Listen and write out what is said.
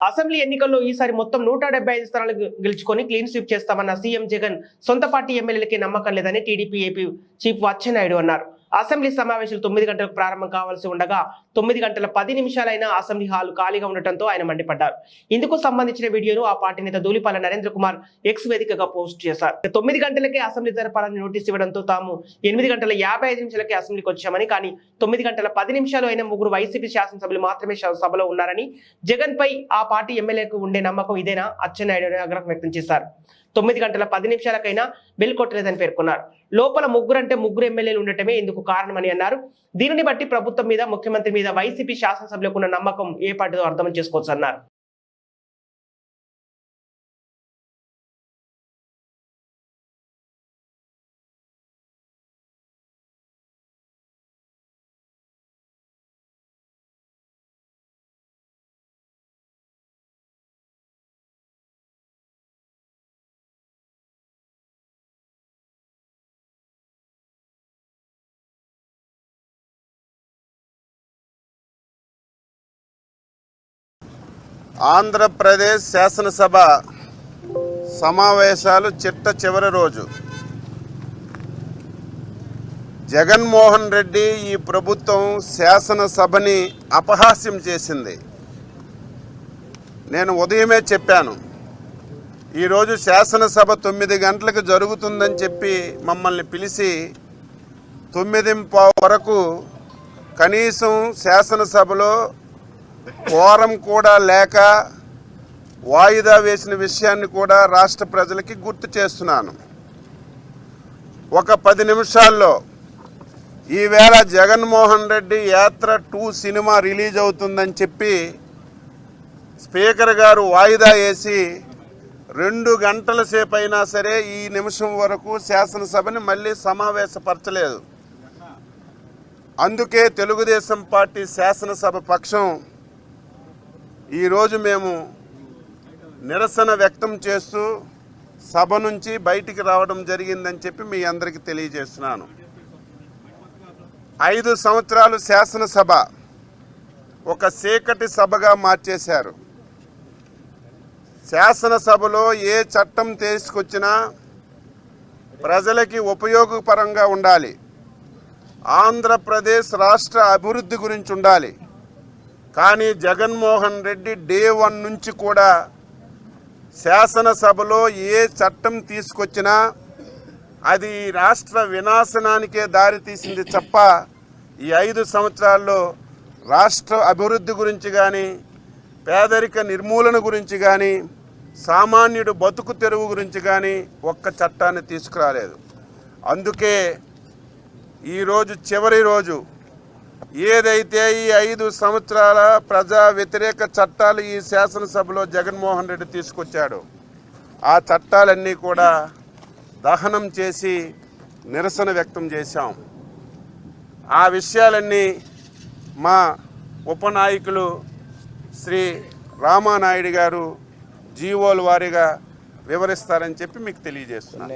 Assembly ఎన్నికల్లో ఈసారి మొత్తం నూట డెబ్బై ఐదు స్థానాలు గెలుచుకొని క్లీన్ స్వీప్ చేస్తామన్న సీఎం జగన్ సొంత పార్టీ ఎమ్మెల్యేలకి నమ్మకం లేదని టీడీపీ ఏపీ చీఫ్ అచ్చెన్నాయుడు అన్నారు. అసెంబ్లీ సమావేశాలు తొమ్మిది గంటలకు ప్రారంభం కావాల్సి ఉండగా తొమ్మిది గంటల పది నిమిషాలైనా అసెంబ్లీ హాల్ ఖాళీగా ఉండటంతో ఆయన మండిపడ్డారు. ఇందుకు సంబంధించిన వీడియోను ఆ పార్టీ నేత దూలిపాల నరేంద్ర కుమార్ ఎక్స్ వేదికగా పోస్ట్ చేశారు. తొమ్మిది గంటలకే అసెంబ్లీ జరపాలని నోటీస్ ఇవ్వడంతో తాము ఎనిమిది గంటల యాభై ఐదు నిమిషాలకే అసెంబ్లీకి వచ్చామని కానీ తొమ్మిది గంటల పది నిమిషాలు అయిన ముగ్గురు వైసీపీ శాసనసభ్యులు మాత్రమే సభలో ఉన్నారని జగన్ పై ఆ పార్టీ ఎమ్మెల్యేకు ఉండే నమ్మకం ఇదేనా? అచ్చెన్నాయుడు అని ఆగ్రహం వ్యక్తం చేశారు. తొమ్మిది గంటల పది నిమిషాలకైనా బిల్ కొట్టలేదని పేర్కొన్నారు. లోపల ముగ్గురు అంటే ముగ్గురు ఎమ్మెల్యేలు ఉండటమే ఇందుకు కారణమని అన్నారు. దీనిని బట్టి ప్రభుత్వం మీద ముఖ్యమంత్రి మీద వైసీపీ శాసనసభ్యులకు ఉన్న నమ్మకం ఏ పార్టీతో అర్థం చేసుకోవచ్చు అన్నారు. ఆంధ్రప్రదేశ్ శాసనసభ సమావేశాలు చిట్ట చివరి రోజు. జగన్మోహన్ రెడ్డి ఈ ప్రభుత్వం శాసనసభని అపహాస్యం చేసింది. నేను ఉదయమే చెప్పాను ఈరోజు శాసనసభ తొమ్మిది గంటలకు జరుగుతుందని చెప్పి మమ్మల్ని పిలిచి తొమ్మిది వరకు కనీసం శాసనసభలో కోరం కూడా లేక వాయిదా వేసిన విషయాన్ని కూడా రాష్ట్ర ప్రజలకి గుర్తు చేస్తున్నాను. ఒక పది నిమిషాల్లో ఈవేళ జగన్మోహన్ రెడ్డి యాత్ర టూ సినిమా రిలీజ్ అవుతుందని చెప్పి స్పీకర్ గారు వాయిదా వేసి రెండు గంటల సేపు అయినా సరే ఈ నిమిషం వరకు శాసనసభని మళ్ళీ సమావేశపరచలేదు. అందుకే తెలుగుదేశం పార్టీ శాసనసభ పక్షం ఈరోజు మేము నిరసన వ్యక్తం చేస్తూ సభ నుంచి బయటికి రావడం జరిగిందని చెప్పి మీ అందరికీ తెలియజేస్తున్నాను. ఐదు సంవత్సరాలు శాసనసభ ఒక చీకటి సభగా మార్చేశారు. శాసనసభలో ఏ చట్టం తీసుకొచ్చినా ప్రజలకి ఉపయోగపరంగా ఉండాలి. ఆంధ్రప్రదేశ్ రాష్ట్ర అభివృద్ధి గురించి ఉండాలి. కానీ జగన్మోహన్ రెడ్డి డే వన్ నుంచి కూడా శాసనసభలో ఏ చట్టం తీసుకొచ్చినా అది రాష్ట్ర వినాశనానికే దారి తీసింది తప్ప ఈ ఐదు సంవత్సరాల్లో రాష్ట్ర అభివృద్ధి గురించి కానీ పేదరిక నిర్మూలన గురించి కానీ సామాన్యుడు బతుకు తెరువు గురించి కానీ ఒక్క చట్టాన్ని తీసుకురాలేదు. అందుకే ఈరోజు చివరి రోజు ఏదైతే ఈ ఐదు సంవత్సరాల ప్రజా వ్యతిరేక చట్టాలు ఈ శాసనసభలో జగన్మోహన్ రెడ్డి తీసుకొచ్చాడు ఆ చట్టాలన్నీ కూడా దహనం చేసి నిరసన వ్యక్తం చేశాం. ఆ విషయాలన్నీ మా ఉపనాయకులు శ్రీ రామానాయుడు గారు జీవోల వారీగా వివరిస్తారని చెప్పి మీకు తెలియజేస్తున్నాను